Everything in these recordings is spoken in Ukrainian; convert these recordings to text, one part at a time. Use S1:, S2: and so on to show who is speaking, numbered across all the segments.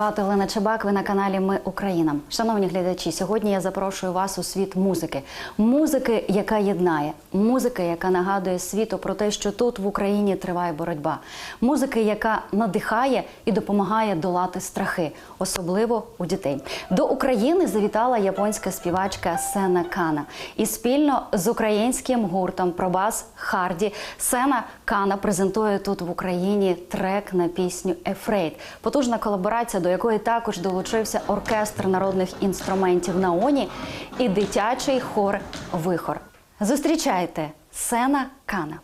S1: Олена Чебак, ви на каналі Ми Україна. Шановні глядачі, сьогодні я запрошую вас у світ музики. Музики, яка єднає, музики, яка нагадує світу про те, що тут в Україні триває боротьба. Музики, яка надихає і допомагає долати страхи, особливо у дітей. До України завітала японська співачка Сена Кана. І спільно з українським гуртом Пробас Харді Сена Кана презентує тут в Україні трек на пісню Ефрейд. Потужна колаборація, до якої також долучився оркестр народних інструментів Наоні і дитячий хор Вихор. Зустрічайте Сена Кана.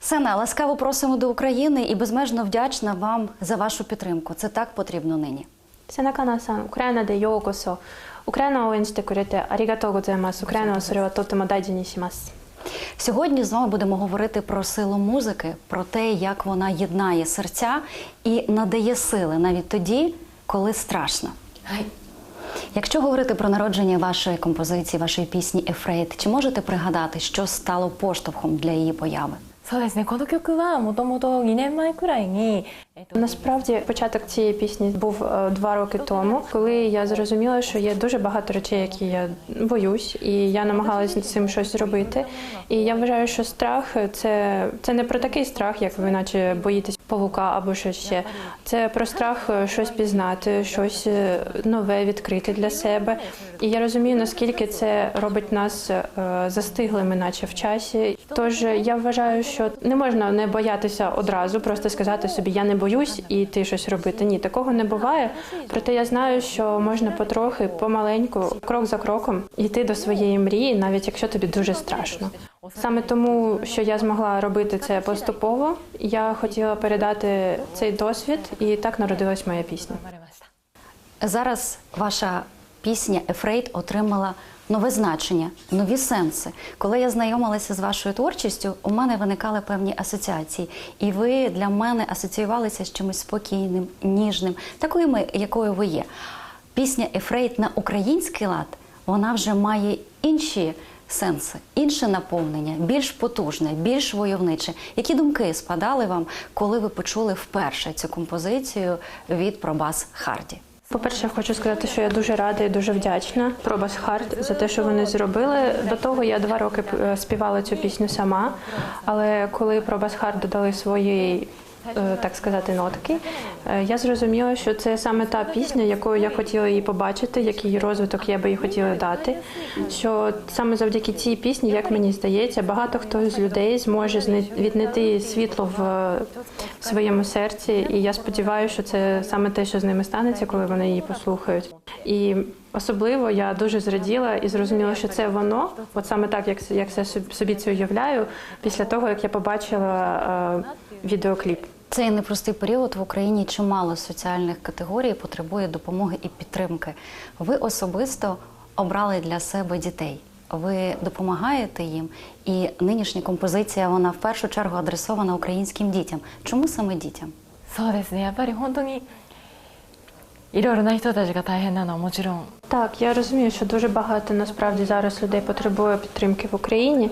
S1: Сена, ласкаво просимо до України і безмежно вдячна вам за вашу підтримку. Це так потрібно нині.
S2: Сена Кана-сан, Україна де йокосо. Україна оінсте курите. Арігато гоземас. Україна соріва мадайдіні сімас.
S1: Сьогодні з вами будемо говорити про силу музики, про те, як вона єднає серця і надає сили навіть тоді, коли страшно. Якщо говорити про народження вашої композиції, вашої пісні Ефрейд, чи можете пригадати, що стало поштовхом для її появи?
S3: そうですねこの曲はもともと2年前くらいに、えっと
S2: Насправді початок цієї пісні був е, два роки тому, коли я зрозуміла, що є дуже багато речей, які я боюсь, і я намагалася з цим щось зробити. І я вважаю, що страх це, це не про такий страх, як ви наче боїтесь павука або щось ще. Це про страх е, щось пізнати, щось е, нове відкрити для себе. І я розумію, наскільки це робить нас е, застиглими, наче в часі. Тож я вважаю, що не можна не боятися одразу, просто сказати собі Я не боюсь і йти щось робити. Ні, такого не буває. Проте я знаю, що можна потрохи, помаленьку, крок за кроком йти до своєї мрії, навіть якщо тобі дуже страшно. Саме тому, що я змогла робити це поступово, я хотіла передати цей досвід, і так народилась моя пісня.
S1: Зараз ваша пісня Ефрейт отримала нове значення, нові сенси. Коли я знайомилася з вашою творчістю, у мене виникали певні асоціації, і ви для мене асоціювалися з чимось спокійним, ніжним, такою, якою ви є. Пісня Ефрейт на український лад вона вже має інші сенси, інше наповнення, більш потужне, більш войовниче. Які думки спадали вам, коли ви почули вперше цю композицію від Пробас Харді?
S2: По-перше, я хочу сказати, що я дуже рада і дуже вдячна Пробас Харт за те, що вони зробили. До того я два роки е, співала цю пісню сама, але коли Пробас Харт додали свої. Е, Так сказати, нотки. е, Я зрозуміла, що це саме та пісня, якою я хотіла її побачити, який розвиток я би їй хотіла дати. Що саме завдяки цій пісні, як мені здається, багато хто з людей зможе віднайти світло в своєму серці. І я сподіваюся, що це саме те, що з ними станеться, коли вони її послухають. І особливо я дуже зраділа і зрозуміла, що це воно, от саме так, як, це- як я собі- собі це уявляю, після того як я побачила е, відеокліп.
S1: Цей непростий період в Україні чимало соціальних категорій потребує допомоги і підтримки. Ви особисто обрали для себе дітей. Ви допомагаєте їм, і нинішня композиція вона в першу чергу адресована українським дітям. Чому саме дітям?
S3: そうですねやっぱり本当に いろいろな人たちが大変なのはもちろん
S2: Так, я розумію, що дуже багато насправді зараз людей потребує підтримки в Україні.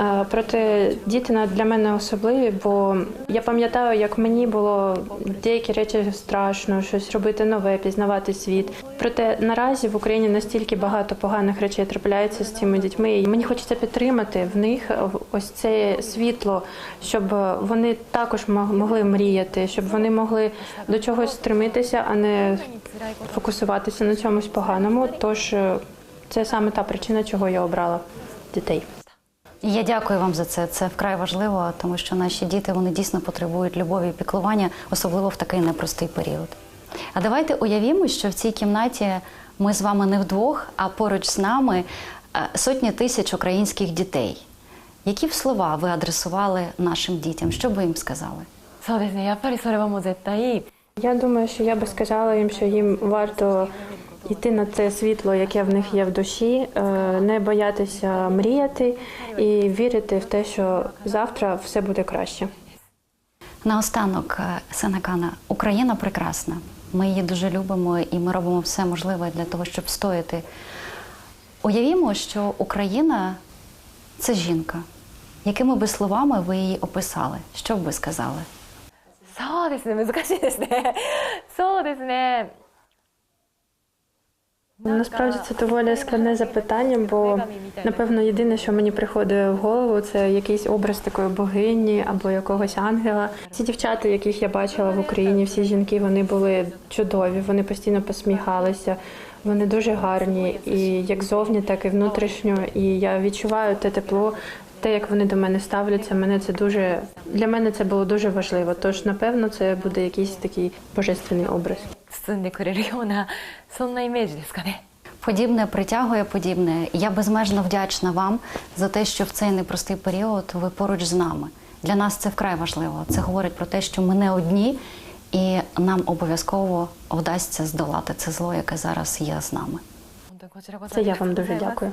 S2: Е, Проте діти для мене особливі, бо я пам'ятаю, як мені було деякі речі страшно, щось робити нове, пізнавати світ. Проте наразі в Україні настільки багато поганих речей трапляється з цими дітьми, і мені хочеться підтримати в них ось це світло, щоб вони також могли мріяти, щоб вони могли до чогось стремитися, а не фокусуватися на чомусь поганому напряму. Тож е, це саме та причина, чого я обрала дітей.
S1: Я дякую вам за це. Це вкрай важливо, тому що наші діти вони дійсно потребують любові і піклування, особливо в такий непростий період. А давайте уявімо, що в цій кімнаті ми з вами не вдвох, а поруч з нами е, сотні тисяч українських дітей. Які б слова ви адресували нашим дітям? Що би їм сказали?
S2: Я думаю, що я би сказала їм, що їм варто йти на це світло, яке в них є в душі, е, не боятися мріяти і вірити в те, що завтра все буде краще.
S1: Наостанок, е, Сенакана, Україна прекрасна. Ми її дуже любимо і ми робимо все можливе для того, щоб стояти. Уявімо, що Україна це жінка. Якими би словами ви її описали? Що б ви сказали?
S3: そうですね難しいですねそうですね
S2: Насправді це доволі складне запитання, бо напевно єдине, що мені приходить в голову, це якийсь образ такої богині або якогось ангела. Ці дівчата, яких я бачила в Україні, всі жінки, вони були чудові, вони постійно посміхалися. Вони дуже гарні, і як зовні, так і внутрішньо. І я відчуваю те тепло, те, як вони до мене ставляться. Мене це дуже для мене це було дуже важливо. Тож, напевно, це буде якийсь такий божественний образ.
S3: 包んでくれるようなそんなイメージですかね
S1: Подібне притягує подібне. Я безмежно вдячна вам за те, що в цей непростий період ви поруч з нами. Для нас це вкрай важливо. Це говорить про те, що ми не одні, і нам обов'язково вдасться здолати це зло, яке зараз є з нами.
S3: 本当にこちらこそ
S2: Це я вам дуже дякую.